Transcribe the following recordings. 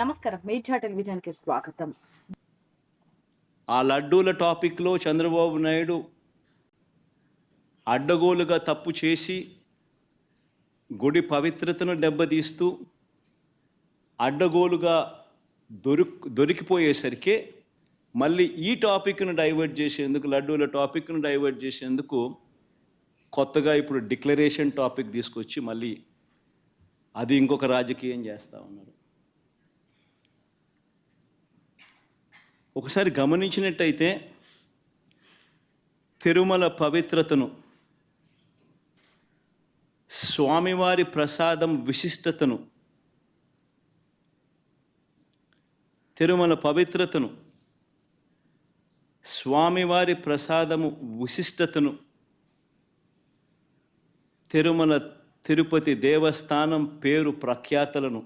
నమస్కారం. మీడియా టెలివిజన్కి స్వాగతం. ఆ లడ్డూల టాపిక్లో చంద్రబాబు నాయుడు అడ్డగోలుగా తప్పు చేసి గుడి పవిత్రతను దెబ్బతీస్తూ అడ్డగోలుగా దొరి దొరికిపోయేసరికి మళ్ళీ ఈ టాపిక్ను డైవర్ట్ చేసేందుకు లడ్డూల టాపిక్ను డైవర్ట్ చేసేందుకు కొత్తగా ఇప్పుడు డిక్లరేషన్ టాపిక్ తీసుకొచ్చి మళ్ళీ అది ఇంకొక రాజకీయం చేస్తూ ఉన్నారు. ఒకసారి గమనించినట్టయితే తిరుమల పవిత్రతను స్వామివారి ప్రసాదం విశిష్టతను తిరుమల పవిత్రతను స్వామివారి ప్రసాదము విశిష్టతను తిరుమల తిరుపతి దేవస్థానం పేరు ప్రఖ్యాతలను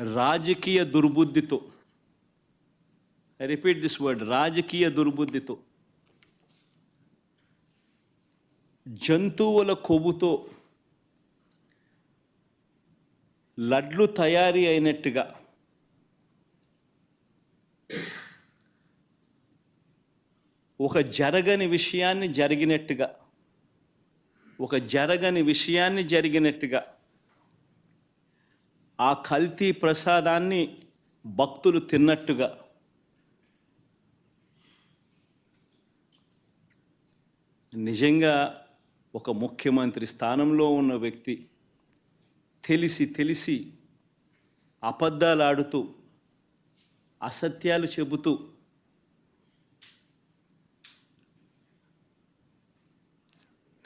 రాజకీయ దుర్బుద్ధితో. ఐ రిపీట్ దిస్ వర్డ్ రాజకీయ దుర్బుద్ధితో. జంతువుల కొవ్వుతో లడ్లు తయారీ అయినట్టుగా. ఒక జరగని విషయాన్ని జరిగినట్టుగా. ఒక జరగని విషయాన్ని జరిగినట్టుగా. ఆ కల్తీ ప్రసాదాన్ని భక్తులు తిన్నట్టుగా. నిజంగా ఒక ముఖ్యమంత్రి స్థానంలో ఉన్న వ్యక్తి తెలిసి తెలిసి అబద్ధాలు ఆడుతూ అసత్యాలు చెబుతూ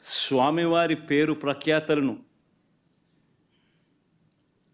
స్వామివారి పేరు ప్రఖ్యాతలను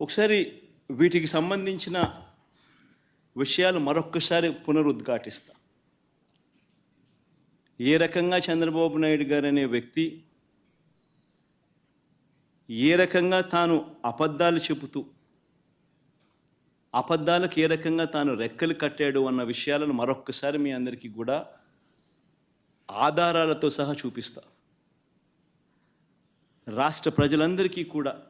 ఒకసారి వీటికి సంబంధించిన విషయాలు మరొక్కసారి పునరుద్ఘాటిస్తా. ఏ రకంగా చంద్రబాబు నాయుడు గారు అనే వ్యక్తి ఏ రకంగా తాను అబద్ధాలు చెబుతూ అబద్ధాలకు ఏ రకంగా తాను రెక్కలు కట్టాడు అన్న విషయాలను మరొక్కసారి మీ అందరికీ కూడా ఆధారాలతో సహా చూపిస్తా. రాష్ట్ర ప్రజలందరికీ కూడా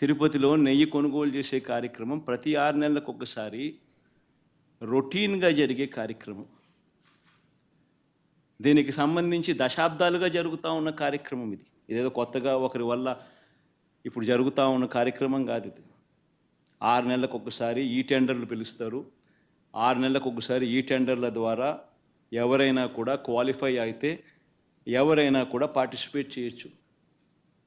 తిరుపతిలో నెయ్యి కొనుగోలు చేసే కార్యక్రమం ప్రతి ఆరు నెలలకు ఒకసారి రొటీన్గా జరిగే కార్యక్రమం. దీనికి సంబంధించి దశాబ్దాలుగా జరుగుతూ ఉన్న కార్యక్రమం ఇది. ఇదేదో కొత్తగా ఒకరి వల్ల ఇప్పుడు జరుగుతూ ఉన్న కార్యక్రమం కాదు ఇది. ఆరు నెలలకు ఒకసారి ఈ టెండర్లు పిలుస్తారు. ఆరు నెలలకు ఒకసారి ఈ టెండర్ల ద్వారా ఎవరైనా కూడా క్వాలిఫై అయితే ఎవరైనా కూడా పార్టిసిపేట్ చేయొచ్చు.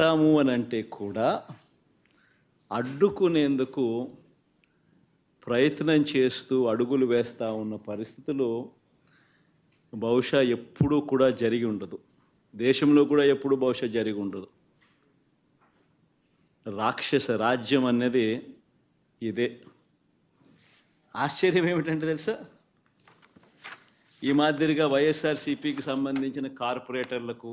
చేస్తాము అని అంటే కూడా అడ్డుకునేందుకు ప్రయత్నం చేస్తూ అడుగులు వేస్తూ ఉన్న పరిస్థితులు బహుశా ఎప్పుడూ కూడా జరిగి ఉండదు. దేశంలో కూడా ఎప్పుడూ బహుశా జరిగి ఉండదు. రాక్షస రాజ్యం అనేది ఇదే. ఆశ్చర్యం ఏమిటంటే తెలుసా? ఈ మాదిరిగా వైఎస్ఆర్సీపీకి సంబంధించిన కార్పొరేటర్లకు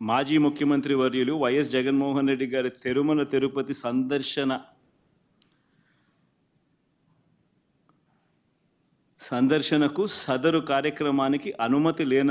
మాజీ ముఖ్యమంత్రి వర్యులు వైఎస్ జగన్మోహన్ రెడ్డి గారి తిరుమల తిరుపతి సందర్శన. సందర్శనకు సదరు కార్యక్రమానికి అనుమతి లేన